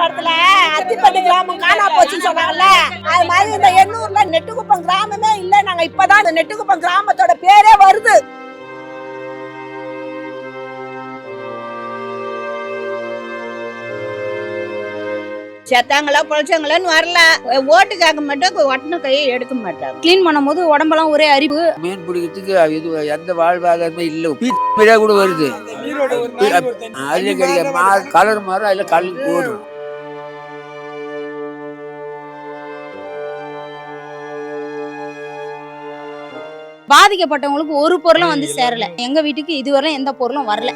படத்துல அத்திப்பட்டி கிராமம் காணா போச்சுன்னு சொன்னாங்கல்ல? அது மாதிரி இந்த எண்ணூர்ல நெட்டுக்குப்பம் கிராமமே இல்ல. நாங்க இப்பதான் இந்த நெட்டுக்குப்பம் கிராமத்தோட பேரே வருது. செத்தாங்களா பொழைச்சாங்களான்னு வரல. ஓட்டுக்காக மட்டும் ஒட்டின கையை எடுக்க மாட்டாங்க. க்ளீன் பண்ணும்போது உடம்பெல்லாம் ஒரே அரிப்பு. மீன் பிடிக்கிறதுக்கு இது எந்த வாழ்வாதாரமே இல்லை. கூட வருது. அதுல கிடைக்க மா கலர் மாறும் அதுல கல் போடும். பாதிக்கப்பட்டவங்களுக்கு ஒரு பொருளும் வந்து சேரல. எங்க வீட்டுக்கு இதுவரை எந்த பொருளும் வரல.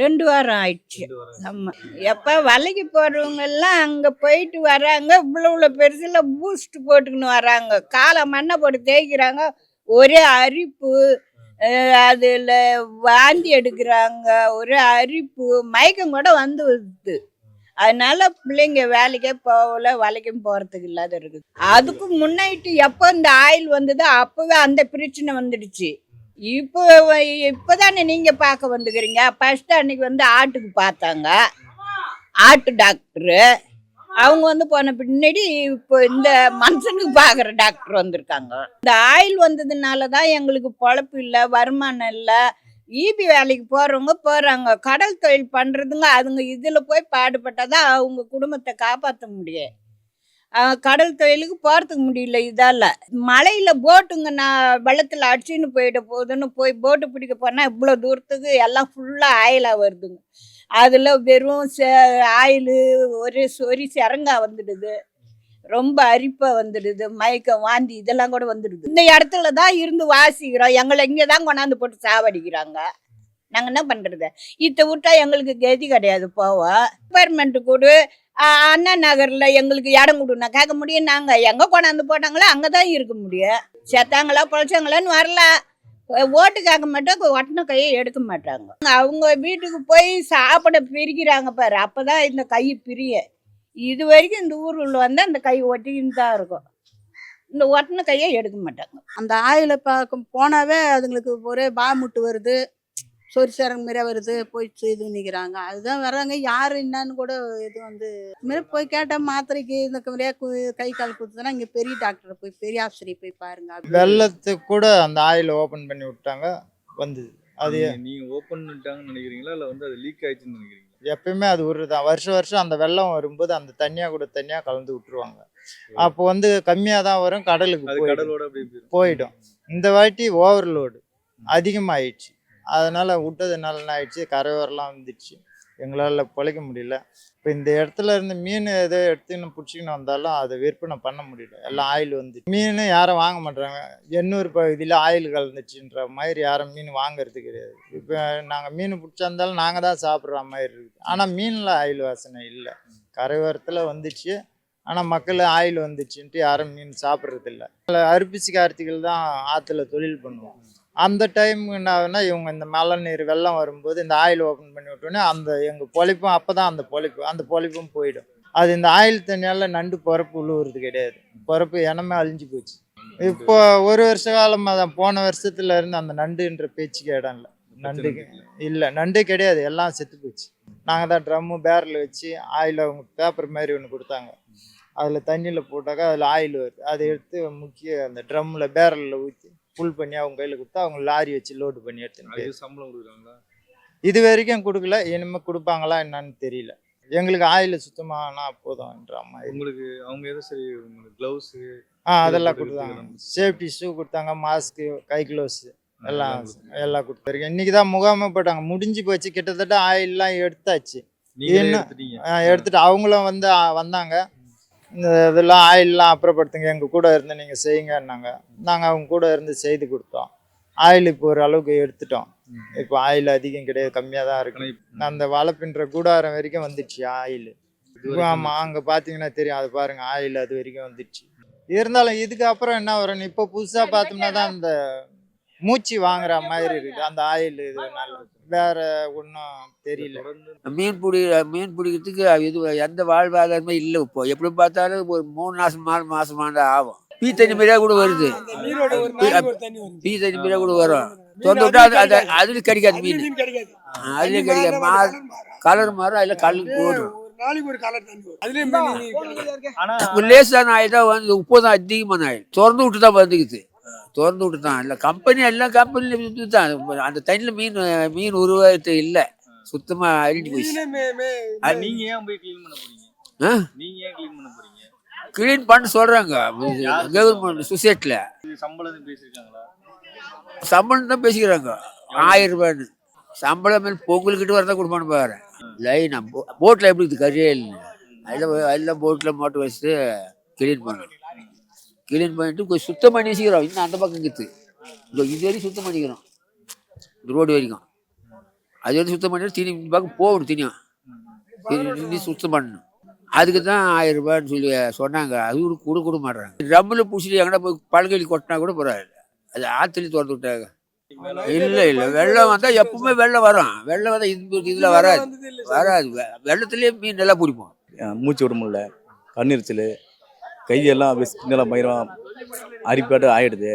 ரெண்டு வாரம் ஆயிடுச்சு. ஆமா எப்ப வலைக்கு போறவங்க எல்லாம் அங்க போயிட்டு வராங்க. இவ்வளவு இவ்வளவு பெருசுல பூஸ்ட் போட்டுக்கின்னு வராங்க. காலை மண்ணை போட்டு தேய்க்கிறாங்க. ஒரே அரிப்பு அதுல வாந்தி எடுக்கிறாங்க. ஒரே அரிப்பு. மயக்கம் கூட வந்து வருது. அதனால பிள்ளைங்க வேலைக்கே போகல வலைக்கும் போறதுக்கு இல்லாத இருக்குது. அதுக்கு முன்னாடி எப்போ இந்த ஆயில் வந்ததோ அப்பவே அந்த பிரச்சனை வந்துடுச்சு. இப்போ இப்போதானே நீங்கள் பார்க்க வந்துக்கிறீங்க. ஃபஸ்ட்டு அன்னைக்கு வந்து ஆட்டுக்கு பார்த்தாங்க. ஆட்டு டாக்டரு அவங்க வந்து போன பின்னாடி இப்போ இந்த மனுஷனுக்கு பார்க்குற டாக்டர் வந்திருக்காங்க. இந்த ஆயில் வந்ததுனால தான் எங்களுக்கு பொழப்பு இல்லை வருமானம் இல்லை. ஈபி வேலைக்கு போகிறவங்க போகிறாங்க கடல் தொழில் பண்ணுறதுங்க அதுங்க இதில் போய் பாடுபட்டாதான் அவங்க குடும்பத்தை காப்பாற்ற முடியும். கடல் தொழிலுக்கு போகிறதுக்கு முடியல இதால். மலையில் போட்டுங்க நான் வெள்ளத்தில் அடிச்சுன்னு போயிட போகுதுன்னு போய் போட்டு பிடிக்க போனால் இவ்வளோ தூரத்துக்கு எல்லாம் ஃபுல்லாக ஆயிலாக வருதுங்க. அதில் வெறும் ஆயில் ஒரு சொறி சிறங்கா வந்துடுது. ரொம்ப அரிப்பாக வந்துடுது மயக்கம் வாந்தி இதெல்லாம் கூட வந்துடுது. இந்த இடத்துல தான் இருந்து வாசிக்கிறோம். எங்களை இங்கே தான் கொண்டாந்து போட்டு சாவடிக்கிறாங்க. நாங்கள் என்ன பண்ணுறது இத்தை விட்டா எங்களுக்கு கதி கிடையாது போவோம். கவர்மெண்ட்டு கூட அண்ணா நகர்ல எங்களுக்கு இடம் கொடுனா கேட்க முடியும். நாங்க எங்க கொண்டாந்து போட்டாங்களோ அங்கதான் இருக்க முடியும். செத்தாங்களா பொழைச்சாங்களான்னு வரல. ஓட்டுக்காக மட்டும் ஒட்டின கையை எடுக்க மாட்டாங்க. அவங்க வீட்டுக்கு போய் சாப்பிட பிரிக்கிறாங்க பாரு. அப்பதான் இந்த கை பிரிய. இது வரைக்கும் இந்த ஊருள்ள வந்து அந்த கை ஒட்டிக்கின்னு தான் இருக்கும். இந்த ஒட்டின கையை எடுக்க மாட்டாங்க. அந்த ஆயில பார்க்க போனாவே அதுங்களுக்கு ஒரே பாமுட்டு வருது. சொறி சரங்க மாரியே வருது போய் இது நிற்கிறாங்க அதுதான் வர்றாங்க. யார் என்னன்னு கூட இது வந்து மாதிரி போய் கேட்டால் மாத்திரைக்கு இந்த மாதிரியா கு- கால் குத்துதுன்னா இங்கே பெரிய டாக்டரை போய் பெரிய ஆஸ்பத்திரி போய் பாருங்க வெள்ளத்துக்கு கூட அந்த ஆயில் ஓபன் பண்ணி விட்டாங்க வந்தது. அது அது நீங்க ஓபன் பண்ணிட்டாங்கன்னு நினைக்கிறீங்களா? இல்ல வந்து அது லீக் ஆயிடுச்சுன்னு நினைக்கிறீங்களா? எப்பயுமே அது ஒரு தான் வருஷம் வருஷம் அந்த வெள்ளம் வரும்போது அந்த தண்ணியா கூட தண்ணியா கலந்து விட்டுருவாங்க. அப்போ வந்து கம்மியா தான் வரும் கடலுக்கு கடலோட. போயிடும். இந்த வாட்டி ஓவர்லோடு அதிகமாயிடுச்சு. அதனால் விட்டதுனால என்ன ஆயிடுச்சு கரையோரெலாம் வந்துடுச்சு. எங்களால் பிழைக்க முடியல. இப்போ இந்த இடத்துல இருந்து மீன் எதோ எடுத்துன்னு பிடிச்சிக்கின்னு வந்தாலும் அதை விற்பனை பண்ண முடியல. எல்லாம் ஆயில் வந்து மீன் யாரும் வாங்க மாட்டாங்க எண்ணூர் பகுதியில் ஆயில் கலந்துச்சுன்ற மாதிரி யாரும் மீன் வாங்கிறது கிடையாது. இப்போ நாங்கள் மீன் பிடிச்சிருந்தாலும் நாங்கள் தான் சாப்பிட்ற மாதிரி இருக்குது. ஆனால் மீனில் ஆயில் வாசனை இல்லை. கரையோரத்தில் வந்துச்சு. ஆனால் மக்கள் ஆயில் வந்துச்சுன்ட்டு யாரும் மீன் சாப்பிட்றதில்ல அரிப்பிசி கார்த்திகள் தான் ஆற்றுல தொழில் பண்ணுவோம் அந்த டைம் என்ன ஆகுதுன்னா இவங்க இந்த மழை நீர் வெள்ளம் வரும்போது இந்த ஆயில் ஓப்பன் பண்ணி விட்டோன்னே அந்த எங்கள் பொழைப்பும் அப்போ தான் அந்த பொழைப்பு அந்த பொழைப்பும் போயிடும். அது இந்த ஆயில் தண்ணியால் நண்டு பிறப்பு உழுவுறது கிடையாது. பிறப்பு இனமே அழிஞ்சு போச்சு. இப்போ ஒரு வருஷ காலமாக தான் போன வருஷத்துல இருந்து அந்த நண்டுன்ற பேச்சுக்கு இடம் இல்லை. நண்டுக்கு இல்லை நண்டு கிடையாது. எல்லாம் செத்து போச்சு. நாங்கள் தான் ட்ரம்மு பேரில் வச்சு ஆயில் அவங்க பேப்பர் மாதிரி ஒன்று கொடுத்தாங்க. அதில் தண்ணியில் போட்டாக்கா அதில் ஆயில் வருது. அதை எடுத்து முக்கிய அந்த ட்ரம்மில் பேரலில் ஊற்றி ஃபுல் பண்ணி அவங்க கையில் கொடுத்தா அவங்க லாரி வச்சு லோடு பண்ணி எடுத்துன்னு சம்பளம் கொடுக்குறாங்களா இது வரைக்கும் கொடுக்கல. இனிமேல் கொடுப்பாங்களா என்னன்னு தெரியல. எங்களுக்கு ஆயில் சுத்தமானா போதும்ன்ற மாதிரி. உங்களுக்கு அவங்க எதுவும் சரி உங்களுக்கு கிளவுஸ் ஆ அதெல்லாம் கொடுத்தாங்க. சேஃப்டி ஷூ கொடுத்தாங்க மாஸ்க்கு கை க்ளவுஸ் எல்லாம் எல்லாம் கொடுத்தாரு இன்னைக்கு தான் முகாமே போட்டாங்க. முடிஞ்சு போச்சு. கிட்டத்தட்ட ஆயில்லாம் எடுத்தாச்சு. என்ன? எடுத்துட்டு அவங்களும் வந்து வந்தாங்க. இந்த இதெல்லாம் ஆயில்லாம் அப்புறப்படுத்துங்க. எங்கள் கூட இருந்து நீங்கள் செய்யுங்கன்னாங்க. நாங்கள் அவங்க கூட இருந்து செய்து கொடுத்தோம். ஆயில் இப்போ ஒரு அளவுக்கு எடுத்துட்டோம். இப்போ ஆயில் அதிகம் கிடையாது கம்மியாக தான் இருக்கு. அந்த வலை பின்ற கூடாரம் வரைக்கும் வந்துடுச்சு ஆயில். ஆமாம் அங்கே பார்த்தீங்கன்னா தெரியும். அது பாருங்க ஆயில் அது வரைக்கும் வந்துடுச்சு இருந்தாலும் இதுக்கு அப்புறம் என்ன வரும்? இப்போ புதுசாக பார்த்தோம்னா தான் இந்த மூச்சு வாங்குற மாதிரி இருக்குது அந்த ஆயில் இதுனால வேற ஒன்றும் தெரியல. மீன் பிடி மீன் பிடிக்கிறதுக்கு இது எந்த வாழ்வாதாரமே இல்லை இப்போ. எப்படி பார்த்தாலும் ஒரு மூணு மாசம் நாலு மாசமாண்டா ஆகும். பீ தண்ணி மாதிரியா கூட வருது. பீ தண்ணி மாதிரியா கூட வரும். தொண்டு விட்டா அது அது அதுல கிடைக்காது மீன். அதுல கிடைக்காது. மா கலர் மாறும். அதுல கல் போடும். லேசான தான் வந்து உப்பு தான் அதிகமான ஆயில் திறந்து விட்டு தான் வந்துக்குது. திறந்து விட்டு தான் இல்லை கம்பெனி எல்லா கம்பெனிலும் இது தான் அந்த தண்ணியில் மீன் மீன் உருவாகிறது இல்லை. சுத்தமாக அழிஞ்சு போச்சு. நீங்க ஏன் போய் க்ளீன் பண்ண போறீங்க? ஆ? நீங்க ஏன் க்ளீன் பண்ண போறீங்க? கிளீன் பண்ண சொல்கிறாங்க கவர்மெண்ட் சொசைட்டியில் இது சம்பளம் பேசிருக்காங்களா சம்பளம் தான் பேசிக்கிறாங்க. ஆயிரம் ரூபாய்னு சம்பளம் பொங்கல்கிட்ட வரதான் கொடுப்பான்னு பாரு. லைனா போட்டில் எப்படி இருக்குது? கரியல் அதில் அதில் போட்டில் மோட்டர் வச்சுட்டு கிளீன் பண்ணணும். கிளீன் பண்ணிட்டு கொஞ்சம் சுத்தம் பண்ணி வச்சுக்கிறோம். இன்னும் அந்த பக்கம் இருக்குது இதோ இது வரைக்கும் சுத்தம் பண்ணிக்கிறோம். இந்த ரோடு வரைக்கும். அது வரைக்கும் சுத்தம் பண்ணிட்டு திணி இந்த பக்கம் போகணும் தினியும் திணி சுத்தம் பண்ணணும். அதுக்கு தான் ஆயிரம் ரூபாய்ன்னு சொல்லி சொன்னாங்க. அது கூட கூட கூட மாட்டுறாங்க ட்ரம்மில் பிடிச்சிட்டு எங்கன்னா போய் பழகலி கொட்டினா கூட பரவாயில்ல. அது ஆற்றுல திறந்து விட்டாங்க. இல்லை இல்லை. வெள்ளம் வந்தால் எப்பவுமே வெள்ளம் வரும். வெள்ளம் வந்தால் இது இதில் வராது. வராது. வெள்ளத்துலேயே மீன் நல்லா பிடிப்போம். மூச்சு விட முடியல. கண்ணீரிச்சல் கையெல்லாம் அப்படியே ஸ்கின்னெல்லாம் பயிரும் அரிப்பாட்டு ஆயிடுது.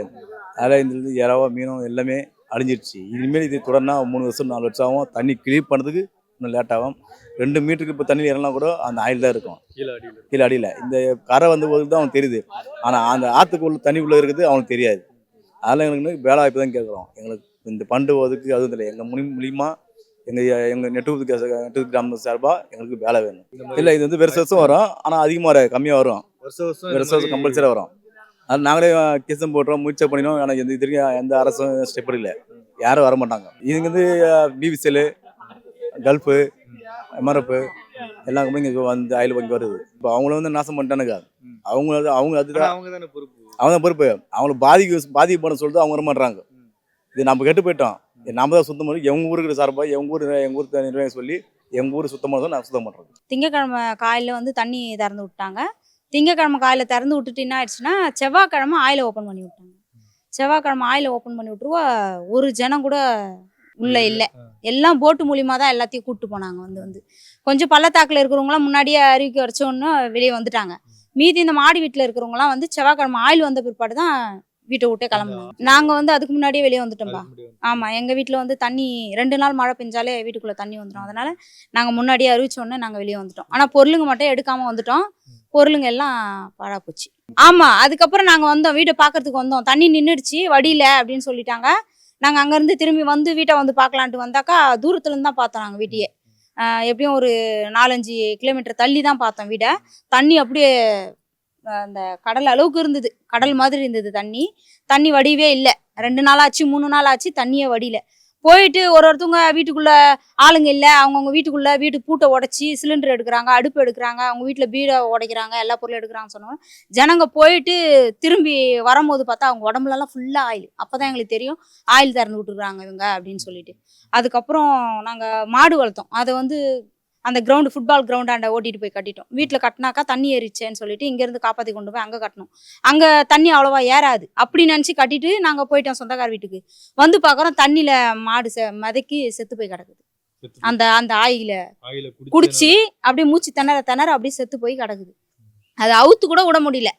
அதில் இந்த இறவா மீனும் எல்லாமே அழிஞ்சிருச்சு. இனிமேல் இது தொடர்னா மூணு வருஷம் நாலு வருஷம் ஆகும். தண்ணி கிளீன் பண்ணுறதுக்கு இன்னும் லேட் ஆகும். ரெண்டு மீட்டருக்கு இப்போ தண்ணி இறங்கினா கூட அந்த ஆயில் தான் இருக்கும். கீழே அடியில. கீழே அடியில். இந்த கரை வந்த போது தான் அவனுக்கு தெரியுது. ஆனால் அந்த ஆற்றுக்குள்ள தண்ணி உள்ள இருக்குது அவனுக்கு தெரியாது. அதில் எங்களுக்கு வேலை வாய்ப்பு தான் கேட்குறோம். எங்களுக்கு இந்த பண்டு ஒதுக்கு அதுவும் இல்லை எங்கள் முனி மூலியமாக எங்கள் எங்கள் நெட்டு நெட்டு கிராம சார்பாக எங்களுக்கு வேலை வேணும். இல்லை இது வந்து வருஷம் வருஷம் வரும். ஆனால் அதிகமாக கம்மியாக வரும். வருஷம் வருஷம் கம்பல்சரியாக வரும். அது நாங்களே கேசம் போடுறோம் முயற்சி பண்ணினோம் ஆனால் எந்த இது வரைக்கும் எந்த அரசும் ஸ்டெப் இல்லை யாரும் வர மாட்டாங்க. இதுங்க வந்து பிபிசிஎல் கல்ஃபு எம்ஆர்எஃப் எல்லா கம்பெனியும் இங்கே வந்து ஆயில் வாங்கி வருது. இப்போ அவங்கள வந்து நாசம் பண்ணிட்டானுங்க. அவங்க அது- அவங்க அதுதான். அவங்க தானே பொறுப்பு? அவங்க தான் பொறுப்பு. அவங்கள பாதிக்கு பாதிப்பு பண்ண சொல்லிட்டு அவங்க வர மாட்டாங்க இது நம்ம கெட்டு போயிட்டோம். இது நம்ம தான் சுத்தம் பண்ணி எங்கள் ஊருக்கு சார்பாக எங்கள் ஊர் எங்கள் ஊர் நிர்வாகம் சொல்லி எங்கள் ஊர் சுத்தம் பண்ணதான் நான் சுத்தம் பண்ணுறோம் திங்கக்கிழமை காலையில் வந்து தண்ணி திறந்து விட்டாங்க. திங்கக்கிழமை காலையில் திறந்து விட்டுட்டு என்ன ஆயிடுச்சுன்னா செவ்வாய்க்கிழமை ஆயில ஓப்பன் பண்ணி விட்டாங்க. செவ்வாய்க்கிழமை ஆயில ஓப்பன் பண்ணி விட்டுருவா ஒரு ஜனம் கூட உள்ள இல்லை எல்லாம் போட்டு மூலியமா தான் எல்லாத்தையும் கூப்பிட்டு போனாங்க வந்து வந்து. கொஞ்சம் பள்ளத்தாக்கில் இருக்கிறவங்களாம் முன்னாடியே அறிவிக்க வச்சோன்னு வெளியே வந்துட்டாங்க. மீதி இந்த மாடி வீட்டில் இருக்கிறவங்களாம் வந்து செவ்வாய்க்கிழமை ஆயில் வந்த பிற்பாடு தான் வீட்டை விட்டே கிளம்புனாங்க. நாங்கள் வந்து அதுக்கு முன்னாடியே வெளியே வந்துட்டோம்பா. ஆமாம் எங்கள் வீட்டில் வந்து தண்ணி ரெண்டு நாள் மழை பெஞ்சாலே வீட்டுக்குள்ளே தண்ணி வந்துடும் அதனால நாங்கள் முன்னாடியே அறிவிச்ச உடனே நாங்கள் வெளியே வந்துட்டோம். ஆனால் பொருளுங்க மட்டும் எடுக்காமல் வந்துட்டோம். பொருளுங்க எல்லாம் பாழா போச்சு ஆமாம் அதுக்கப்புறம் நாங்கள் வந்தோம் வீட்டை பார்க்கறதுக்கு வந்தோம். தண்ணி நின்றுடுச்சு வடியில அப்படின்னு சொல்லிட்டாங்க. நாங்கள் அங்கேருந்து திரும்பி வந்து வீட்டை வந்து பார்க்கலான்ட்டு வந்தாக்கா தூரத்துலேருந்து தான் பார்த்தோம் நாங்கள் வீட்டையே. எப்படியும் ஒரு நாலஞ்சு கிலோமீட்டர் தள்ளி தான் பார்த்தோம் வீடை. தண்ணி அப்படியே அந்த கடல் அளவுக்கு இருந்தது. கடல் மாதிரி இருந்தது தண்ணி. தண்ணி வடிவே இல்லை. ரெண்டு நாள் ஆச்சு மூணு நாள் ஆச்சு தண்ணியே வடியில. போயிட்டு ஒரு ஒருத்தவங்க வீட்டுக்குள்ள ஆளுங்க இல்லை அவங்கவுங்க வீட்டுக்குள்ள வீட்டு பூட்டை உடைச்சி சிலிண்டர் எடுக்கிறாங்க அடுப்பு எடுக்கிறாங்க அவங்க வீட்டில் பீடை உடைக்கிறாங்க எல்லா பொருளும் எடுக்கிறாங்க சொன்னோம். ஜனங்க போயிட்டு திரும்பி வரும்போது பார்த்தா அவங்க உடம்புலலாம் ஃபுல்லாக ஆயில் அப்போ தான் எங்களுக்கு தெரியும் ஆயில் திறந்து விட்டுருக்குறாங்க இவங்க அப்படின்னு சொல்லிட்டு. அதுக்கப்புறம் நாங்கள் மாடு வளர்த்தோம். அதை வந்து அந்த கிரவுண்டு ஃபுட்பால் கிரவுண்டாண்ட ஓட்டிட்டு போய் கட்டிட்டோம். வீட்டில் கட்டினாக்கா தண்ணி ஏறிச்சேன்னு சொல்லிட்டு இங்கேருந்து காப்பாற்றி கொண்டு போய் அங்கே கட்டணும். அங்கே தண்ணி அவ்வளோவா ஏறாது. அப்படி நினச்சி கட்டிட்டு நாங்கள் போயிட்டோம் சொந்தக்கார வீட்டுக்கு. வந்து பார்க்குறோம் தண்ணியில் மாடு செ மிதக்கி செத்து போய் கிடக்குது. அந்த அந்த ஆயில. ஆயில குடிச்சு அப்படியே மூச்சு திணற திணற அப்படியே செத்து போய் கிடக்குது. அது அவுத்து கூட விட முடியல.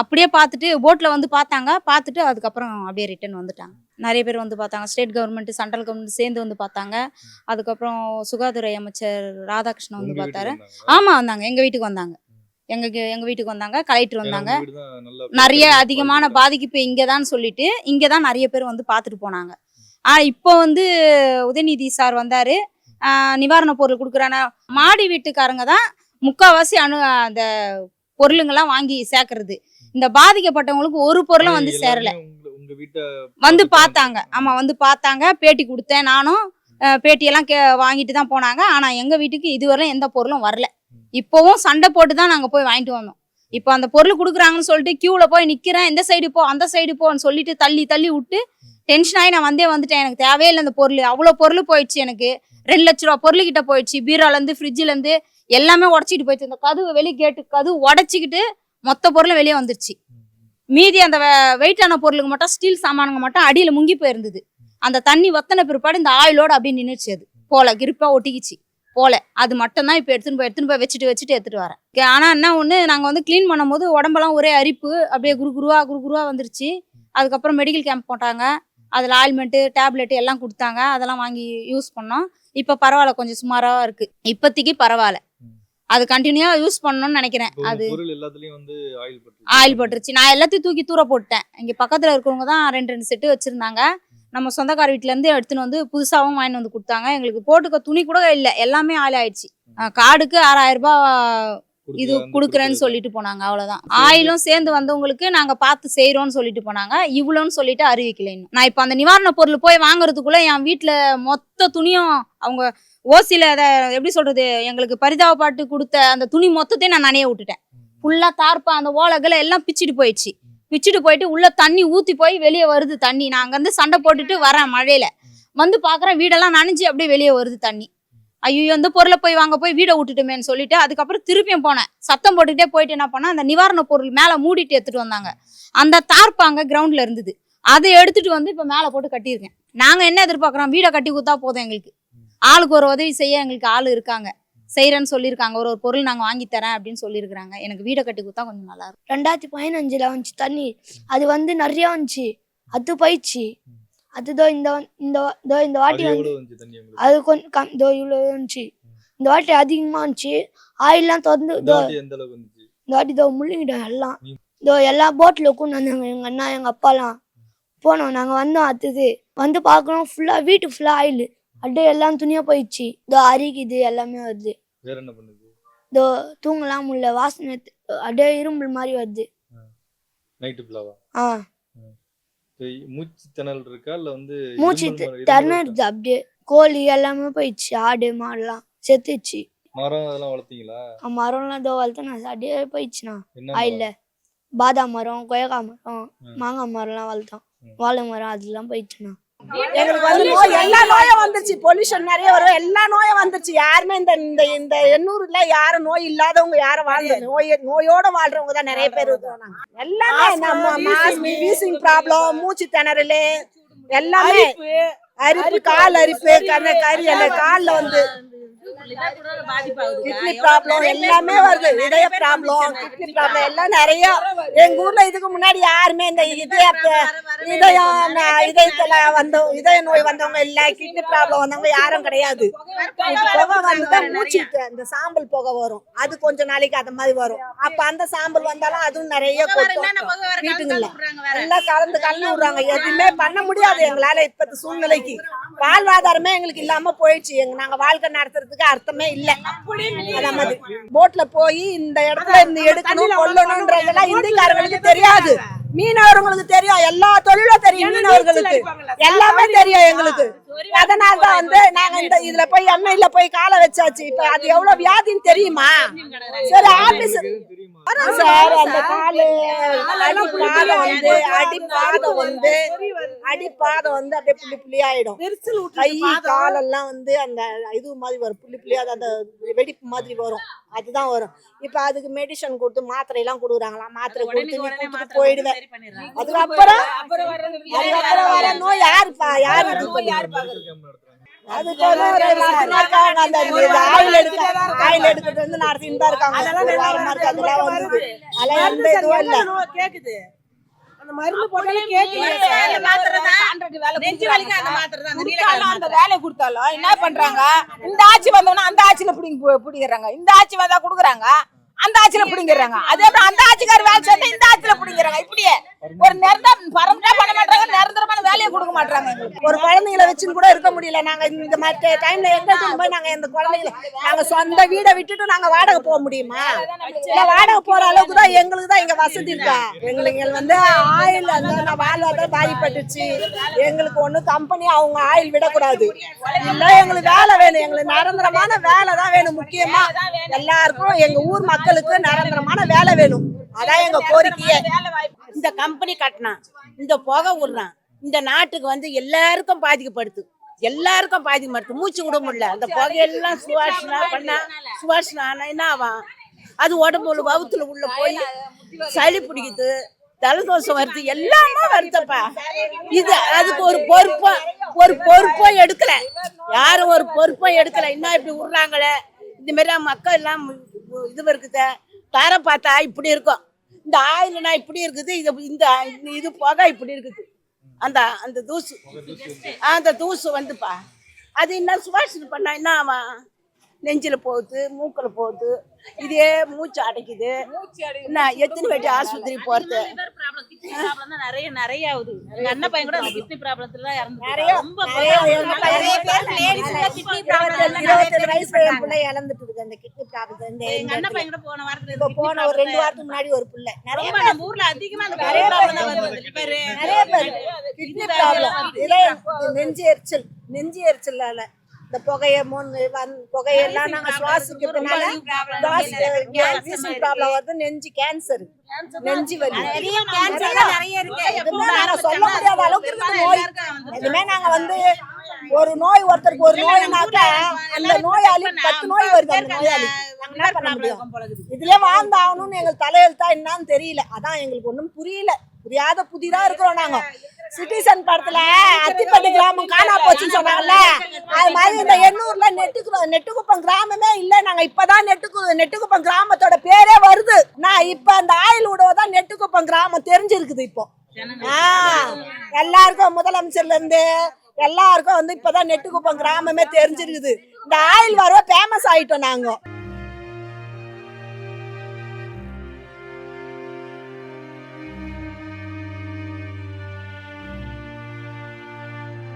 அப்படியே பார்த்துட்டு போட்டில் வந்து பார்த்தாங்க. பார்த்துட்டு அதுக்கப்புறம் அப்படியே ரிட்டர்ன் வந்துட்டாங்க. நிறைய பேர் வந்து பார்த்தாங்க. ஸ்டேட் கவர்மெண்ட் சென்ட்ரல் கவர்மெண்ட் சேர்ந்து வந்து பார்த்தாங்க. அதுக்கப்புறம் சுகாதார அமைச்சர் ராதாகிருஷ்ணன் வந்து பார்த்தாரு. ஆமாம் வந்தாங்க. எங்கள் வீட்டுக்கு வந்தாங்க. எங்க எங்கள் வீட்டுக்கு வந்தாங்க. கலெக்டர் வந்தாங்க. நிறைய அதிகமான பாதிப்பு இங்கே தான் சொல்லிட்டு இங்கே தான் நிறைய பேர் வந்து பார்த்துட்டு போனாங்க. ஆனால் இப்போ வந்து உதயநிதி சார் வந்தார். நிவாரண பொருள் கொடுக்குறான? மாடி வீட்டுக்காரங்க தான் முக்கால்வாசி அணு அந்த பொருளுங்கெல்லாம் வாங்கி சேர்க்கறது. இந்த பாதிக்கப்பட்டவங்களுக்கு ஒரு பொருளும் வந்து சேரல. வந்து பார்த்தாங்க. ஆமா வந்து பார்த்தாங்க. பேட்டி கொடுத்தேன் நானும். பேட்டியெல்லாம் கே வாங்கிட்டு தான் போனாங்க. ஆனா எங்க வீட்டுக்கு இதுவரையும் எந்த பொருளும் வரல. இப்போவும் சண்டை போட்டு தான் நாங்க போய் வாங்கிட்டு வந்தோம். இப்போ அந்த பொருள் கொடுக்குறாங்கன்னு சொல்லிட்டு கியூல போய் நிக்கிறேன். இந்த சைடு போ அந்த சைடு போன்னு சொல்லிட்டு தள்ளி தள்ளி விட்டு டென்ஷன் ஆகி நான் வந்தே வந்துட்டேன். எனக்கு தேவையே இல்லை அந்த பொருள். அவ்வளோ பொருள் போயிடுச்சு எனக்கு. ரெண்டு லட்ச ரூபா பொருள் கிட்ட போயிடுச்சு. பீரோல இருந்து ஃப்ரிட்ஜ்ல இருந்து எல்லாமே உடச்சிட்டு போயிடுச்சு. இந்த கதவு வெளியே கேட்டு கதவு உடச்சிக்கிட்டு மொத்த பொருளும் வெளியே வந்துருச்சு. மீதி அந்த வெயிட்டான பொருளுக்கு மட்டும் ஸ்டீல் சாமானுங்க மட்டும் அடியில் முங்கி போயிருந்தது. அந்த தண்ணி வத்தன பிற்பாடு இந்த ஆயிலோடு அப்படியே நின்றுச்சு அது. போல கிரிப்பாக ஒட்டிக்கிச்சு. போல அது மட்டும் தான் இப்போ எடுத்துன்னு போய் எடுத்துன்னு போய் வச்சுட்டு வச்சுட்டு எடுத்துட்டு வரேன். ஆனால் என்ன ஒன்று நாங்கள் வந்து க்ளீன் பண்ணும்போது உடம்பெல்லாம் ஒரே அரிப்பு அப்படியே குரு குருவா குரு குருவா வந்துருச்சு. அதுக்கப்புறம் மெடிக்கல் கேம்ப் போட்டாங்க. அதில் ஆயில்மெண்ட்டு டேப்லெட்டு எல்லாம் கொடுத்தாங்க. அதெல்லாம் வாங்கி யூஸ் பண்ணோம். இப்போ பரவாயில்ல கொஞ்சம் சுமாராக இருக்குது இப்போதைக்கு பரவாயில்ல. அது கண்டினியூவாக யூஸ் பண்ணணும்னு நினைக்கிறேன். அது ஆயில் பட்டு ஆயில் பட்டுருச்சு. நான் எல்லாத்தையும் தூக்கி தூர போட்டேன். இங்கே பக்கத்தில் இருக்கிறவங்க தான் ரெண்டு ரெண்டு செட்டு வச்சுருந்தாங்க. நம்ம சொந்தக்கார வீட்டிலேருந்து எடுத்துன்னு வந்து புதுசாகவும் வாங்கிட்டு வந்து கொடுத்தாங்க. எங்களுக்கு போட்டுக்க துணி கூட இல்லை. எல்லாமே ஆயில் ஆயிடுச்சு. அஹ் கார்டுக்கு ஆறாயிரம் ரூபாய் இது கொடுக்குறேன்னு சொல்லிட்டு. போனாங்க. அவ்வளவுதான். ஆயிலும் சேர்ந்து வந்தவங்களுக்கு நாங்க பார்த்து செய்றோம்னு சொல்லிட்டு போனாங்க. இவ்வளோன்னு சொல்லிட்டு அறிவிக்கல இன்னும். நான் இப்போ அந்த நிவாரண பொருள் போய் வாங்குறதுக்குள்ள என் வீட்டுல மொத்த துணியும் அவங்க ஓசியில் அதை எப்படி சொல்றது எங்களுக்கு பரிதாபப்பாட்டு கொடுத்த அந்த துணி மொத்தத்தையும் நான் நனைய விட்டுட்டேன். ஃபுல்லா தார்ப்பா அந்த ஓலகளை எல்லாம் பிச்சுட்டு போயிடுச்சு. பிச்சுட்டு போயிட்டு உள்ள தண்ணி ஊத்தி போய் வெளியே வருது தண்ணி. நான் அங்கேருந்து சண்டை போட்டுட்டு வரேன் மழையில. வந்து பாக்குறேன் வீடெல்லாம் நனைஞ்சு அப்படியே வெளியே வருது தண்ணி. ஐயோ இந்த பொருளை போய் வாங்க போய் வீடை விட்டுட்டுமேன்னு சொல்லிட்டு அதுக்கப்புறம் திருப்பியும் போனேன். சத்தம் போட்டுக்கிட்டே போயிட்டு என்ன பண்ணேன் அந்த நிவாரண பொருள் மேலே மூடிட்டு எடுத்துட்டு வந்தாங்க. அந்த தார்ப்பாங்க கிரவுண்ட்ல இருந்தது. அதை எடுத்துட்டு வந்து இப்போ மேலே போட்டு கட்டியிருக்கேன். நாங்கள் என்ன எதிர்பார்க்குறோம்? வீடை கட்டி கொடுத்தா போதும் எங்களுக்கு. ஆளுக்கு ஒரு உதவி செய்ய எங்களுக்கு ஆள் இருக்காங்க. செய்கிறேன்னு சொல்லியிருக்காங்க. ஒரு ஒரு பொருள் நாங்கள் வாங்கி தரேன் அப்படின்னு சொல்லியிருக்காங்க எனக்கு வீடை கட்டி கொடுத்தா கொஞ்சம் நல்லா இருக்கும். ரெண்டாயிரத்தி பதினஞ்சுல வந்துச்சு தண்ணி. அது வந்து நிறைய வந்துச்சு. அது போயிடுச்சு. அதுதோ இந்த இந்த வ- இதோ இந்த வாட்டி வந்து அது கொஞ்சம் கம் இதோ இவ்வளோ வந்துச்சு. இந்த வாட்டி அதிகமா வந்துச்சு. ஆயில்லாம் திறந்து இந்த இதோ வாட்டி இதோ முள்ளிக்கிட்டோம் எல்லாம். இதோ எல்லா போட்டில் உட்காந்து வந்தாங்க எங்கள் அண்ணா எங்கள் அப்பாலாம் போனோம். நாங்கள் வந்தோம் அடுத்தது வந்து பார்க்குறோம் ஃபுல்லாக வீட்டு ஃபுல்லாக ஆயில் அப்படியே எல்லாம் துணியாக போயிடுச்சு. இதோ அரிக்குது எல்லாமே வருது. வேற என்ன பண்ணுது? இதோ தூங்கலாம் முடியல வாசனை அப்படியே இரும்பல் மாதிரி வருது. நைட்டு ஃபுல்லாவா ஆ. மூச்சு திணறல் இருக்கா? இல்ல வந்து மூச்சு திணறுது அப்படியே கோழி எல்லாமே போயிடுச்சு ஆடு மாடுலாம் செத்துச்சு? மரம் அதெல்லாம் வளர்த்தீங்களா? மரம்லாம் இதோ வளர்த்தேன் அப்படியே போயிடுச்சுண்ணா. மரம்? பாதாம் மரம் கொய்யாக்கா மரம். மாங்காய் மரம்லாம் வளர்த்தோம். வாழை மரம் அதெல்லாம் போயிடுச்சுண்ணா. எங்களுக்கு வந்து நோய் எல்லா நோயும் வந்துருச்சு. பொல்யூஷன் நிறைய வரும். எல்லா நோயும் வந்துருச்சு. யாருமே இந்த இந்த இந்த எண்ணூர்ல யாரும் நோய் இல்லாதவங்க யாரும் வாழ்ந்த நோய் நோயோட வாழ்றவங்க தான் நிறைய பேர் எல்லாமே நம்ம வீசிங் ப்ராப்ளம் மூச்சு திணறல் எல்லாமே அரிப்பு கால் அரிப்பு கண்ண கறி எல்லாம் கால்ல வந்து கிட்னி ப்ராப்ளம் எல்லாமே வருது. இதய ப்ராப்ளம் கிட்னி ப்ராப்ளம் எல்லாம் நிறைய. எங்க ஊர்ல இதுக்கு முன்னாடி யாருமே இந்த இதய இதயம் இதயத்துல வந்த இதய நோய் வந்தவங்க இல்ல கிட்னி ப்ராப்ளம் வந்தவங்க யாரும் கிடையாது. புகை வந்துதான் மூச்சு அந்த சாம்பல் புகை வரும். அது கொஞ்ச நாளைக்கு அந்த மாதிரி வரும். அப்ப அந்த சாம்பல் வந்தாலும் அதுவும் நிறைய வீட்டுங்கள்ல. எல்லாம் கலந்து கலந்து விடுறாங்க. எதுவுமே பண்ண முடியாது எங்களால இப்பத்த சூழ்நிலைக்கு. வாழ்வாதாரமே எங்களுக்கு இல்லாம போயிடுச்சு. எங்க நாங்க வாழ்க்கை நடத்துறதுக்கு அர்த்தமே இல்ல. மாதிரி போட்ல போய் இந்த இடத்துல இருந்து எடுக்கணும் கொல்லணும்ன்றதெல்லாம் இந்திக்காரங்களுக்கு தெரியாது. மீனவர்களுக்கு தெரியும். எல்லா தொழிலும் தெரியும் மீனவர்களுக்கு. எல்லாமே தெரியும் எங்களுக்கு. அதனால தான் வந்து நாங்க இந்த இதுல போய் எண்ணெயில போய் காலை வச்சாச்சு. இப்ப அது எவ்வளவு வியாதின்னு தெரியுமா? சரி ஆபீஸ் சார் அந்த காலு அடிப்பாதம் வந்து அடிப்பாதம் வந்து அடிப்பாதம் வந்து அப்படியே புள்ளி புள்ளி ஆயிடும் கை காலெல்லாம் வந்து அந்த இது மாதிரி வரும் புள்ளி புள்ளியா அது அந்த வெடிப்பு மாதிரி வரும். அதுதான் வரும். இப்ப அதுக்கு மெடிசன் கொடுத்து மாத்திரை எல்லாம் கொடுக்குறாங்களாம் மாத்திரை கொடுத்து போயிடுவேன் அதுக்கப்புறம் அதுக்கப்புறம் வர நோய் யாருப்பா? யாரு கேக்குது. அந்த மருந்து அந்த வேலையை கொடுத்தாலும் என்ன பண்றாங்க? இந்த ஆட்சி வந்தோம்னா அந்த ஆட்சியில பிடிங்க பிடிக்கிறாங்க. இந்த ஆட்சி வந்தா குடுக்குறாங்க? அந்த ஆட்சியில பிடிங்கிறாங்க அதே மாதிரி அந்த ஆட்சிக்கார வேலை செஞ்சா இந்த ஆட்சியில பிடிங்கிறாங்க இப்படியே. ஒரு நிரந்தர பரம்பரா பண்ண மாட்டாங்க நிரந்தரமான வேலையை கொடுக்க மாட்டாங்க. ஒரு குழந்தைங்களை வச்சுன்னு கூட இருக்க முடியல. நாங்க இந்த மாதிரி டைம்ல எங்க போய் நாங்க இந்த குழந்தைங்களை நாங்க சொந்த வீடை விட்டுட்டு நாங்க வாடகை போக முடியுமா? இல்ல வாடகை போற அளவுக்கு தான் எங்களுக்கு தான் இங்க வசதி இருக்கா? எங்களுக்கு வந்து ஆயில் அந்த வாழ்வாதாரம் பாதிப்பட்டுச்சு. எங்களுக்கு ஒண்ணு கம்பெனி அவங்க ஆயில் விடக்கூடாது. இல்ல எங்களுக்கு வேலை வேணும். எங்களுக்கு நிரந்தரமான வேலை தான் வேணும். முக்கியமா எல்லாருக்கும் எங்க ஊர் மக்கள் மக்களுக்கு நிரந்தரமான வேலை வேணும். அதான் எங்க கோரிக்கையே. இந்த கம்பெனி கட்டினான். இந்த புகை விடுறான் இந்த நாட்டுக்கு வந்து எல்லாருக்கும் பாதிக்கப்படுது. எல்லாருக்கும் பாதிக்கப்படுது. மூச்சு விட முடியல. அந்த புகையெல்லாம் சுவாசனா பண்ணா சுவாசனா ஆனா என்ன ஆகும் அது உடம்புல வவுத்துல உள்ள போய் சளி பிடிக்குது தலதோஷம் வருது எல்லாமே வருதுப்பா. இது அதுக்கு ஒரு பொறுப்பா ஒரு பொறுப்போ எடுக்கல. யாரும் ஒரு பொறுப்போ எடுக்கல. இன்னும் இப்படி விடுறாங்களே. இந்த மாதிரி மக்கள் எல்லாம் இது இருக்குது. தர பார்த்தா இப்படி இருக்கும். இந்த ஆயில்னா இப்படி இருக்குது இது இந்த இது புகை இப்படி இருக்குது. அந்த அந்த தூசு. அந்த தூசு வந்துப்பா. அது என்ன சுவாசனை பண்ணா என்ன ஆகும்? நெஞ்சில போகுது மூக்குல போகுது. இதே மூச்சு அடைக்குது. என்ன எத்தனை வாட்டி ஆஸ்பத்திரி போறது? நிறைய நிறைய ஆகுது. அண்ணன் பையன் கூட அந்த கிட்னி ப்ராப்ளத்துல தான் இறந்து ரொம்ப வயசுல என் பிள்ளை இழந்துட்டு இருக்கு. அந்த கிட்னி ப்ராப்ளம் இந்த எங்க இந்த அண்ணன் இடத்துல. பையன் கூட போன வாரத்துல போன ஒரு ரெண்டு வாரத்துக்கு முன்னாடி ஒரு பிள்ளை. நிறைய நம்ம ஊர்ல அதிகமா அந்த நிறைய பேர் நிறைய பேர் கிட்னி ப்ராப்ளம் இதயம் நெஞ்சு எரிச்சல். நெஞ்சு எரிச்சலால இந்த புகைய மூணு வந் புகையெல்லாம் நாங்க சுவாசிக்கிறதுனால டீசல் ப்ராப்ளம் வருது. நெஞ்சு கேன்சர் நெஞ்சு வலி. நிறைய இருக்கு. எதுவுமே நாங்க சொல்ல முடியாத அளவுக்கு இருக்குது நோய். எதுவுமே நாங்க வந்து ஒரு நோய் ஒருத்தருக்கு ஒரு நோய்னாக்கா அந்த நோயாளி பத்து நோய் வருது அந்த நோயாளி. என்ன பண்ண முடியும்? இதுலயே வாழ்ந்தாகணும்னு எங்களுக்கு தலையெழுத்தா என்னன்னு தெரியல. அதான் எங்களுக்கு ஒண்ணும் புரியல. புரியாத புதிதா இருக்கிறோம் நாங்க. சிட்டிசன் படத்துல அத்திப்பட்டு கிராமம் காணா போச்சுன்னு சொன்னாங்கல்ல? அது மாதிரி இந்த எண்ணூர்ல நெட்டுக்கு நெட்டுக்குப்பம் கிராமமே இல்ல. நாங்க இப்பதான் நெட்டுக்கு நெட்டுக்குப்பம் கிராமத்தோட பேரே வருது. நான் இப்ப அந்த ஆயில் தான் நெட்டுக்குப்பம் கிராமம் தெரிஞ்சிருக்குது இப்போ. ஆ, எல்லாருக்கும் முதலமைச்சர்ல இருந்து எல்லாருக்கும் வந்து இப்பதான் நெட்டுக்குப்பம் கிராமமே தெரிஞ்சிருக்குது. இந்த ஆயில் வரவ ஃபேமஸ் ஆயிட்டோம் நாங்க.